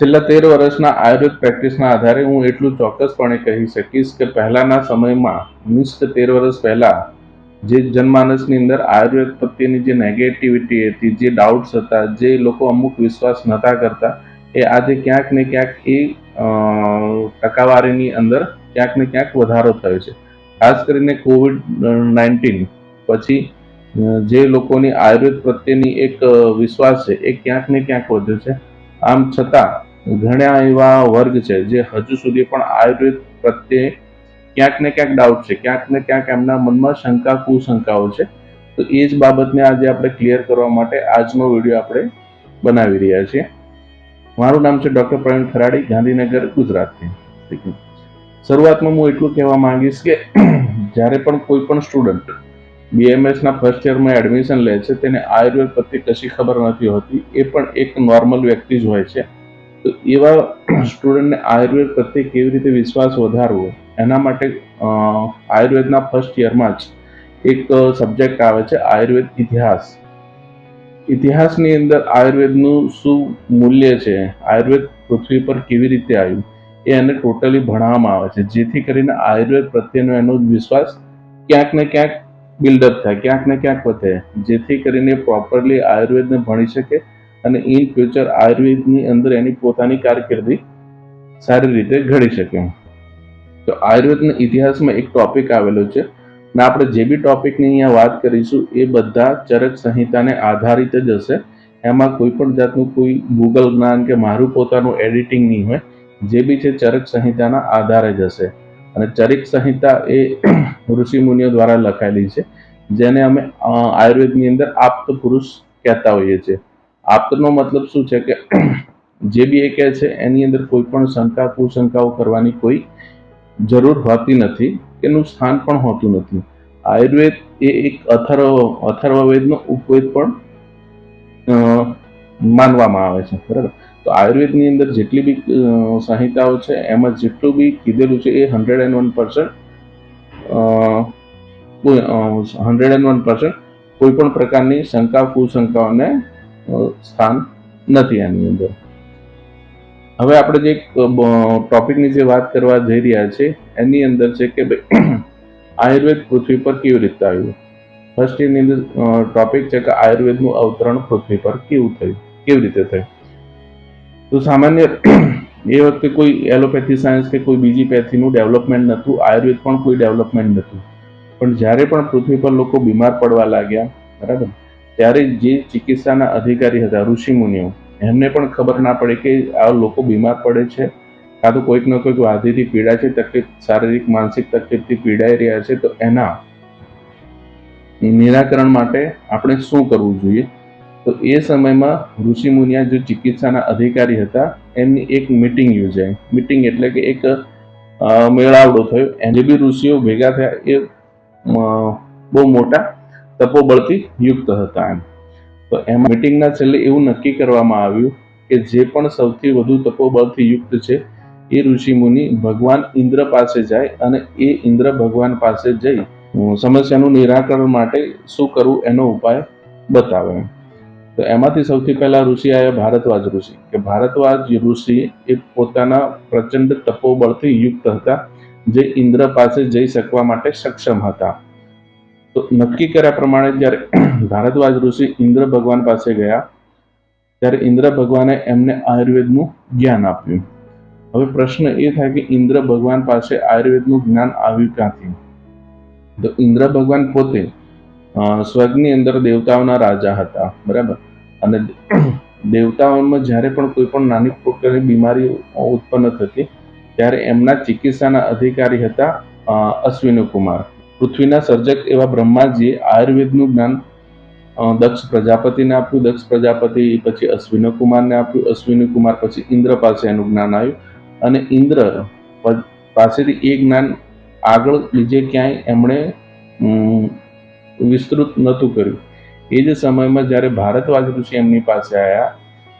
છેલ્લા તેર વર્ષના આયુર્વેદ પ્રેક્ટિસના આધારે હું એટલું ચોક્કસપણે કહી શકીશ કે પહેલાના સમયમાં મીન્સ તેર વર્ષ પહેલાં જે જનમાનસની અંદર આયુર્વેદ પ્રત્યેની જે નેગેટિવિટી હતી, જે ડાઉટ્સ હતા, જે લોકો અમુક વિશ્વાસ નહોતા કરતા, એ આજે ક્યાંક ને ક્યાંક એ ટકાવારીની અંદર ક્યાંક ને ક્યાંક વધારો થયો છે. ખાસ કરીને કોવિડ નાઇન્ટીન પછી જે લોકોની આયુર્વેદ પ્રત્યેની એક વિશ્વાસ છે એ ક્યાંક ને ક્યાંક વધ્યો છે. આમ છતાં ઘણા એવા વર્ગ છે જે હજુ સુધી પણ આયુર્વેદ પ્રત્યે ક્યાંક ને ક્યાંક ડાઉટ છે. ક્યાંક ને ક્યાંક એમના મનમાં શંકા, કુશંકાઓ છે. તો એ જ બાબતને આજે આપણે ક્લિયર કરવા માટે આજનો વીડિયો આપણે બનાવી રહ્યા છીએ. મારું નામ છે ડૉક્ટર પ્રવીણ ખરાડી ગાંધીનગર, ગુજરાતથી. શરૂઆતમાં હું એટલું કહેવા માંગીશ કે જ્યારે પણ કોઈ પણ સ્ટુડન્ટ બીએમએસના ફર્સ્ટ યરમાં એડમિશન લે છે, તેને આયુર્વેદ પ્રત્યે કશી ખબર નથી હોતી. એ પણ એક નોર્મલ વ્યક્તિ જ હોય છે. તો એવા સ્ટુડન્ટને આયુર્વેદ પ્રત્યે કેવી રીતે વિશ્વાસ વધારવો? એના માટે આયુર્વેદના ફર્સ્ટ યરમાં જ એક સબ્જેક્ટ આવે છે, આયુર્વેદ ઇતિહાસ. ઇતિહાસની અંદર આયુર્વેદનું શું મૂલ્ય છે? આયુર્વેદ પૃથ્વી પર કેવી રીતે આવ્યું? એ એને ટોટલી ભણાવવામાં આવે છે. જેથી કરીને આયુર્વેદ પ્રત્યેનો એનો વિશ્વાસ ક્યાંક ને ક્યાંક બિલ્ડઅપ થાય, ક્યાંક ને ક્યાંક વધે. જેથી કરીને પ્રોપરલી આયુર્વેદને ભણી શકે અને ઇન ફ્યુચર આયુર્વેદની અંદર એની પોતાની કારકિર્દી સારી રીતે ઘડી શકે. તો આયુર્વેદના ઇતિહાસમાં એક ટોપિક આવેલો છે. ને આપણે જે બી ટોપિકની અહીંયા વાત કરીશું, એ બધા ચરક સંહિતાને આધારિત જ હશે. એમાં કોઈ પણ જાતનું કોઈ ગૂગલ જ્ઞાન કે મારું પોતાનું એડિટિંગ નહીં હોય, જે બી છે ચરક સંહિતાના આધારે જ હશે. અને ચરિક સંહિતા એ ઋષિ મુનિઓ દ્વારા લખાયેલી છે. જેને અમે આયુર્વેદની અંદર આપ્ત પુરુષ કહેતા હોઈએ છીએ. આપ્તનો મતલબ શું છે કે જે બી એ કહે છે, એની અંદર કોઈ પણ શંકા, કુશંકાઓ કરવાની કોઈ જરૂર હોતી નથી, એનું સ્થાન પણ હોતું નથી. આયુર્વેદ એ એક અથર્વ, અથર્વવેદનો ઉપવેદ પણ માનવામાં આવે છે, બરાબર? તો આયુર્વેદની અંદર જેટલી બી સંહિતાઓ છે, એમાં જેટલું બી કીધેલું છે એ hundred and one percent hundred and one percent કોઈ પણ પ્રકારની શંકા, કુશંકાઓને સ્થાન નથી આની અંદર. હવે આપણે જે ટોપિકની જે વાત કરવા જઈ રહ્યા છે, એની અંદર છે કે આયુર્વેદ પૃથ્વી પર કેવી રીતે આવ્યું? ફર્સ્ટ એની અંદર ટોપિક છે કે આયુર્વેદનું અવતરણ પૃથ્વી પર કેવું થયું? કેવી રીતે થયું? તો સામાન્ય એ વખતે કોઈ એલોપેથી સાયન્સ કે કોઈ બીજી પેથીનું ડેવલપમેન્ટ નહોતું, આયુર્વેદ પણ કોઈ ડેવલપમેન્ટ નહોતું. પણ જ્યારે પણ પૃથ્વી પર લોકો બીમાર પડવા લાગ્યા, બરાબર? ત્યારે જે ચિકિત્સાના અધિકારી હતા, ઋષિ મુનિઓ, એમને પણ ખબર ના પડે કે આ લોકો બીમાર પડે છે. કાં તો કોઈક ન કોઈક વાધીથી પીડા છે, તકલીફ, શારીરિક, માનસિક તકલીફથી પીડાઈ રહ્યા છે, તો એના નિરાકરણ માટે આપણે શું કરવું જોઈએ? તો એ સમયમાં ઋષિ મુનિયા જે ચિકિત્સાના અધિકારી હતા, એમની એક મિટિંગ યોજાઈ. મિટિંગ એટલે કે એક મેળાવડો થયો. એને બી ઋષિઓ ભેગા થયા. એ બહુ મોટા તપોબળથી યુક્ત હતા એમ. તો એમાં મિટિંગના છેલ્લે એવું નક્કી કરવામાં આવ્યું કે જે પણ સૌથી વધુ તપોબળથી યુક્ત છે, એ ઋષિ મુનિ ભગવાન ઇન્દ્ર પાસે જાય અને એ ઇન્દ્ર ભગવાન પાસે જઈ સમસ્યાનું નિરાકરણ માટે શું કરવું એનો ઉપાય બતાવે તો એમાંથી સૌથી પહેલા ઋષિ આવ્યા ભારતવાજ ઋષિ, કે ભારતવાજ ઋષિ એ પોતાના પ્રચંડ તપોબળથી યુક્ત હતા, જે ઇન્દ્ર પાસે જઈ શકવા માટે સક્ષમ હતા. તો નક્કી કર્યા પ્રમાણે જ્યારે ભારતવાજ ઋષિ ઇન્દ્ર ભગવાન પાસે ગયા, ત્યારે ઇન્દ્ર ભગવાને એમને આયુર્વેદનું જ્ઞાન આપ્યું. હવે પ્રશ્ન એ થાય કે ઇન્દ્ર ભગવાન પાસે આયુર્વેદનું જ્ઞાન આવ્યું ક્યાંથી? તો ઇન્દ્ર ભગવાન પોતે સ્વર્ગની અંદર દેવતાઓના રાજા હતા, બરાબર? અને દેવતાઓમાં જ્યારે પણ કોઈ પણ નાની પ્રકારની બીમારી ઉત્પન્ન થતી, ત્યારે એમના ચિકિત્સાના અધિકારી હતા અશ્વિની કુમાર પૃથ્વીના સર્જક એવા બ્રહ્માજીએ આયુર્વેદનું જ્ઞાન દક્ષ પ્રજાપતિને આપ્યું, દક્ષ પ્રજાપતિ પછી અશ્વિની કુમારને આપ્યું અશ્વિની કુમાર પછી ઇન્દ્ર પાસે એનું જ્ઞાન આવ્યું અને ઇન્દ્ર પાસેથી એ જ્ઞાન આગળ બીજે ક્યાંય એમણે વિસ્તૃત નહોતું કર્યું. એ જ સમયમાં જ્યારે ભારતવાજ ઋષિ એમની પાસે આવ્યા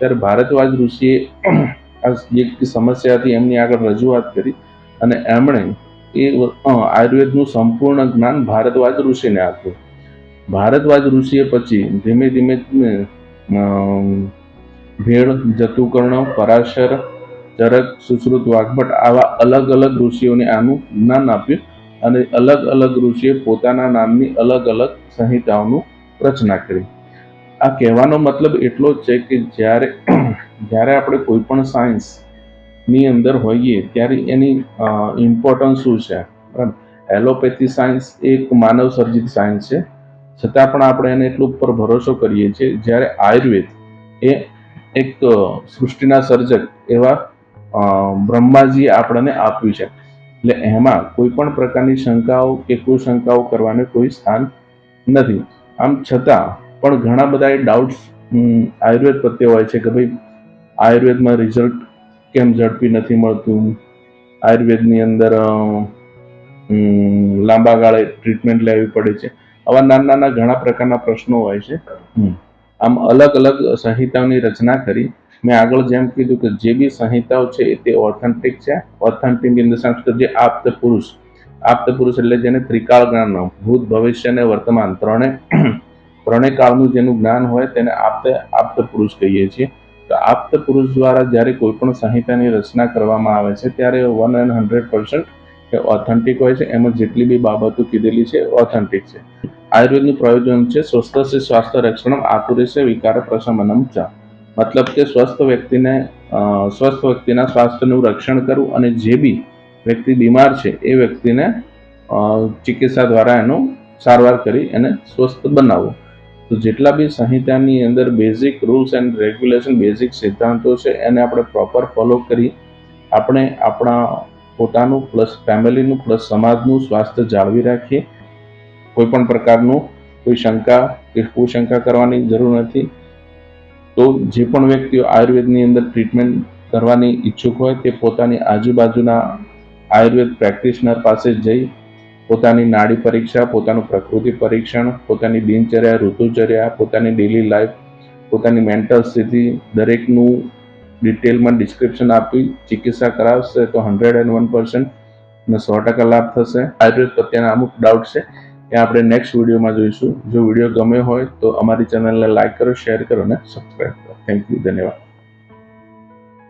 ત્યારે ભારતવાજ ઋષિએ આ જે સમસ્યા હતી એમની આગળ રજૂઆત કરી અને એમણે એ આયુર્વેદનું સંપૂર્ણ જ્ઞાન ભારતવાજ ઋષિને આપ્યું. ભારતવાજ ઋષિએ પછી ધીમે ધીમે ભેળ, જતુકર્ણ, પરાશર, ચરક, સુશ્રુત વાઘભટ આવા અલગ અલગ ઋષિઓને આનું જ્ઞાન આપ્યું અને અલગ અલગ ઋષિએ પોતાના નામની અલગ અલગ સંહિતાઓનું રચના કરી. આ કહેવાનો મતલબ એટલો છે કે જ્યારે જ્યારે આપણે કોઈ પણ સાયન્સ ની અંદર હોઈએ ત્યારે એની ઇમ્પોર્ટન્સ શું છે? બરાબર? એલોપેથી સાયન્સ એક માનવ સર્જિત સાયન્સ છે. છતાં પણ આપણે એને એટલું ઉપર ભરોસો કરીએ છીએ, જ્યારે આયુર્વેદ એ એક સૃષ્ટિના સર્જક એવા બ્રહ્માજીએ આપણને આપ્યું છે. એટલે એમાં કોઈ પણ પ્રકારની શંકાઓ કે કુશંકાઓ કરવાને કોઈ સ્થાન નથી. આમ છતાં પણ ઘણા બધા ડાઉટ્સ આયુર્વેદ પ્રત્યે હોય છે કે ભાઈ, આયુર્વેદમાં રિઝલ્ટ કેમ ઝડપી નથી મળતું? આયુર્વેદની અંદર લાંબા ગાળે ટ્રીટમેન્ટ લેવી પડે છે. આવા નાના નાના ઘણા પ્રકારના પ્રશ્નો હોય છે. આમ અલગ અલગ સંહિતાઓની રચના કરી. મેં આગળ જેમ કીધું કે જે બી સંહિતાઓ છે તે ઓથેન્ટિક છે. ઓથેન્ટિક ઇન ધ સેન્સ કે જે આપ્ત પુરુષ. આપ્ત પુરુષ એટલે જેને ત્રિકાળ જ્ઞાન ભૂત ભવિષ્ય અને વર્તમાન. ત્રણે ત્રણેય કાળનું જેનું જ્ઞાન હોય તેને આપતે આપ્ત પુરુષ કહીએ છીએ. તો આપ્ત પુરુષ દ્વારા જ્યારે કોઈ પણ સંહિતાની રચના કરવામાં આવે છે, ત્યારે વન એન્ડ હંડ્રેડ પર્સન્ટ એ ઓથેન્ટિક હોય છે. એમાં જેટલી બી બાબતો કીધેલી છે ઓથેન્ટિક છે. આયુર્વેદનું પ્રયોજન છે, સ્વસ્થ સ્વાસ્થ્ય રક્ષણમ છે, વિકાર પ્રશમનમ ચ. મતલબ કે સ્વસ્થ વ્યક્તિને સ્વસ્થ વ્યક્તિના સ્વાસ્થ્યનું રક્ષણ કરવું અને જે બી વ્યક્તિ બીમાર છે, એ વ્યક્તિને ચિકિત્સા દ્વારા એનો સારવાર કરી એને સ્વસ્થ બનાવવું. તો જેટલા બી સંહિતાની અંદર basic rules and regulation basic સિદ્ધાંતો છે, એને આપણે પ્રોપર ફોલો કરી આપણે આપણા પોતાનું પ્લસ ફેમિલીનું પ્લસ સમાજનું સ્વાસ્થ્ય જાળવી રાખીએ. કોઈ પણ પ્રકારનું કોઈ શંકા કે કુશંકા કરવાની જરૂર નથી. તો જે પણ વ્યક્તિઓ આયુર્વેદની અંદર ટ્રીટમેન્ટ કરવાની ઈચ્છુક હોય તે પોતાની આજુબાજુના આયુર્વેદ પ્રેક્ટિશનર પાસે જઈ પોતાની નાડી પરીક્ષા, પોતાનું પ્રકૃતિ પરીક્ષણ, પોતાની દિનચર્યા, ઋતુચર્યા, પોતાની ડેલી લાઈફ પોતાની મેન્ટલ સ્થિતિ, દરેકનું ડિટેલમાં ડિસ્ક્રિપ્શન આપી, ચિકિત્સા કરાવશે તો હંડ્રેડ એન્ડ વન પર્સન્ટ ને સો ટકા લાભ થશે. આયુર્વેદ પ્રત્યેના અમુક ડાઉટ છે એ આપણે નેક્સ્ટ વિડીયોમાં જોઈશું. જો વીડિયો ગમ્યો હોય તો અમારી ચેનલને લાઈક કરો શેર કરો અને સબસ્ક્રાઈબ કરો. થેન્ક યુ ધન્યવાદ.